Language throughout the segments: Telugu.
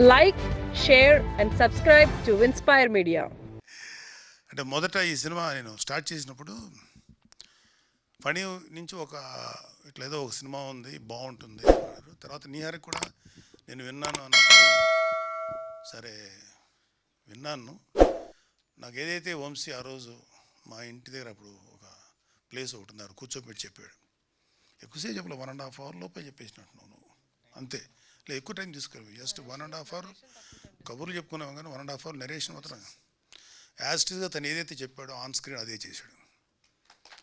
Like share and subscribe to Inspire Media అంటే మొదట ఈ సినిమా నేను స్టార్ట్ చేసినప్పుడు పని నుంచి ఒక ఇట్లా ఏదో ఒక సినిమా ఉంది బాగుంటుంది అన్నారు. తర్వాత నీహారి కూడా నేను విన్నాను అన్నప్పుడు సరే విన్నాను. నాకు ఏదైతే వంశీ ఆ రోజు మా ఇంటి దగ్గర అప్పుడు ఒక ప్లేస్ ఒకటి ఉన్నారు కూర్చోబెట్టి చెప్పాడు. ఎక్కువసేపు చెప్పలే వన్ అండ్ హాఫ్ అవర్ లోపే చెప్పేసినట్టున్నావు నువ్వు. అంతే. లేదు ఎక్కువ time తీసుకురావు just one and half hour కబుర్లు చెప్పుకున్నాం కానీ one and half hour narration మాత్రం యాజ్టీస్గా తను ఏదైతే చెప్పాడో ఆన్ స్క్రీన్ అదే చేశాడు.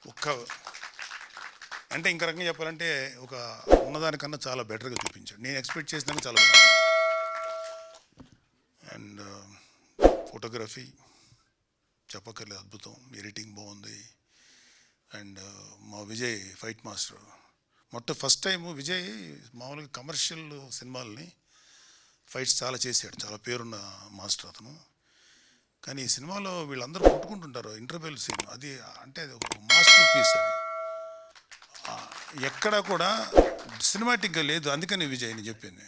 ఒక్క అంటే ఇంక రకంగా చెప్పాలంటే ఒక ఉన్నదానికన్నా చాలా బెటర్గా చూపించాడు. నేను ఎక్స్పెక్ట్ చేసిన చాలా బాగుంది అండ్ ఫోటోగ్రఫీ చెప్పక్కర్లేదు అద్భుతం. ఎడిటింగ్ బాగుంది. అండ్ uh, మా విజయ్ ఫైట్ మాస్టర్ మొట్ట ఫస్ట్ టైం విజయ్ మామూలుగా కమర్షియల్ సినిమాల్ని ఫైట్స్ చాలా చేశాడు. చాలా పేరున్న మాస్టర్ అతను. కానీ ఈ సినిమాలో వీళ్ళందరూ కొట్టుకుంటుంటారు ఇంటర్వెల్ సీన్. అది అంటే అది ఒక మాస్టర్ పీస్ అది. ఎక్కడా కూడా సినిమాటిక్గా లేదు. అందుకని విజయ్ నేను చెప్పింది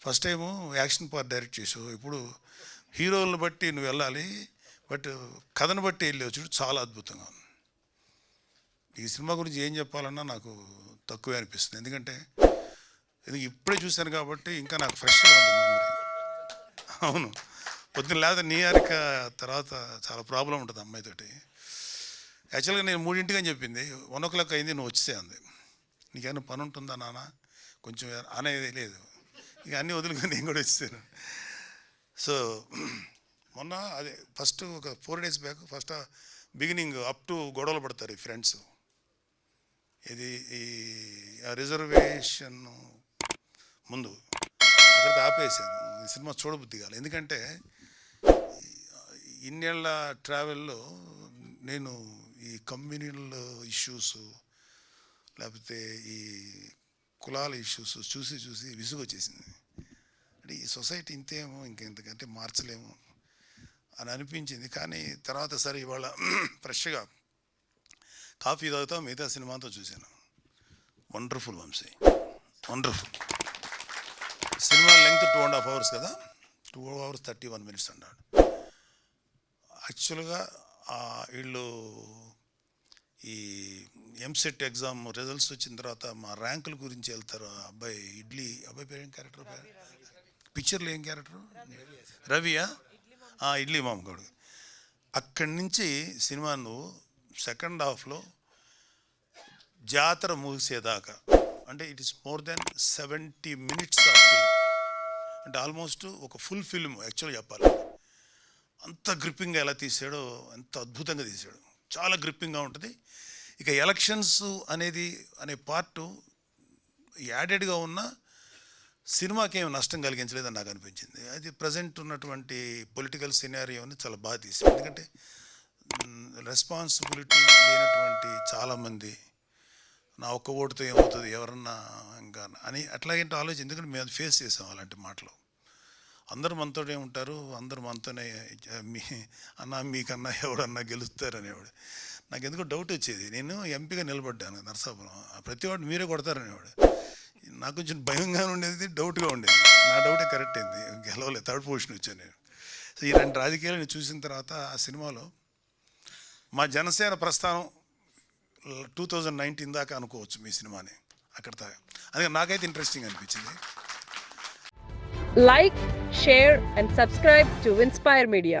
first time action part direct చేసావు. ఇప్పుడు హీరోలను బట్టి నువ్వు వెళ్ళాలి. బట్ కథను బట్టి వెళ్ళి చూడు చాలా అద్భుతంగా ఉంది. ఈ సినిమా గురించి ఏం చెప్పాలన్నా నాకు తక్కువే అనిపిస్తుంది. ఎందుకంటే ఇది ఇప్పుడే చూశాను కాబట్టి ఇంకా నాకు ఫ్రెష్గా ఉంది మెమరీ అవును. పొద్దున్న లేదా నీ తర్వాత చాలా ప్రాబ్లం ఉంటుంది అమ్మాయితోటి. యాక్చువల్గా నేను మూడింటికి అని చెప్పింది. వన్ ఓ క్లాక్ అయింది నువ్వు వచ్చేసే అంది. నీకేమైనా పని ఉంటుందా నాన్న? కొంచెం అనేది లేదు ఇక అన్నీ వదులుకొని నేను కూడా వచ్చాను సో మొన్న అదే ఫస్ట్ ఒక four days back first beginning up to గొడవలు పడతారు ఈ ఫ్రెండ్స్. ఇది ఈ రిజర్వేషన్ ముందు అక్కడ ఆపేసాను ఈ సినిమా చూడబుద్ధి కాదు ఎందుకంటే ఇన్నేళ్ళ ట్రావెల్లో నేను ఈ కమ్యూనల్ ఇష్యూస్ లేకపోతే ఈ కులాల ఇష్యూస్ చూసి చూసి విసుగు వచ్చేసింది అంటే ఈ సొసైటీ ఇంతేమో ఇంకెంతకంటే మార్చలేము అని అనిపించింది. కానీ తర్వాత సరే ఇవాళ ఫ్రెష్గా కాఫీ తాగుతా మిగతా సినిమాతో చూశాను. Wonderful Vamsi. Wonderful cinema length two and half hours కదా? Two hours thirty one minutes అన్నాడు యాక్చువల్గా వీళ్ళు ఈ ఎంసెట్ ఎగ్జామ్ రిజల్ట్స్ వచ్చిన తర్వాత మా ర్యాంకుల గురించి వెళ్తారు ఆ అబ్బాయి ఇడ్లీ అబ్బాయి పేరు ఏం క్యారెక్టర్ పిక్చర్లో ఏం క్యారెక్టర్ రవియా? ఇడ్లీ మామగాడు. అక్కడి నుంచి సినిమా నువ్వు సెకండ్ హాఫ్లో జాతర ముగిసేదాకా అంటే it is more than seventy minutes of film అంటే ఆల్మోస్ట్ ఒక ఫుల్ ఫిల్మ్ యాక్చువల్గా చెప్పాలి. అంత గ్రిప్పింగ్గా ఎలా తీసాడో అంత అద్భుతంగా తీసాడు. చాలా గ్రిప్పింగ్గా ఉంటుంది. ఇక ఎలక్షన్స్ అనేది అనే పార్టు యాడెడ్గా ఉన్న సినిమాకి ఏమి నష్టం కలిగించలేదని నాకు అనిపించింది. అది ప్రజెంట్ ఉన్నటువంటి పొలిటికల్ సినారియోని చాలా బాగా తీసింది. ఎందుకంటే రెస్పాన్సిబిలిటీ లేనటువంటి చాలామంది నా ఒక్క ఓటుతో ఏమవుతుంది? ఎవరన్నా ఇంకా అని అట్లాగంటే ఆలోచన. ఎందుకంటే మేము అది ఫేస్ చేసాం అలాంటి మాటలు. అందరూ మనతోనే ఉంటారు. అందరూ మనతోనే మీ అన్న మీకన్నా ఎవడన్నా గెలుస్తారు అనేవాడు. నాకు ఎందుకో డౌట్ వచ్చేది. నేను ఎంపీగా నిలబడ్డాను నరసాపురం. ప్రతి వాడు మీరే కొడతారనేవాడు. నాకు కొంచెం భయంగా ఉండేది డౌట్గా ఉండేది. నా డౌటే కరెక్ట్ అయింది. గెలవలేదు థర్డ్ పొజిషన్ వచ్చాను నేను. సో ఈ రెండు నేను చూసిన తర్వాత ఆ సినిమాలో మా జనసేన ప్రస్థానం టూ థౌజండ్ నైన్టీన్ దాకా అనుకోవచ్చు మీ సినిమాని. అక్కడ దాకా అందుకే నాకైతే ఇంట్రెస్టింగ్ అనిపించింది. Like share and subscribe to Inspire Media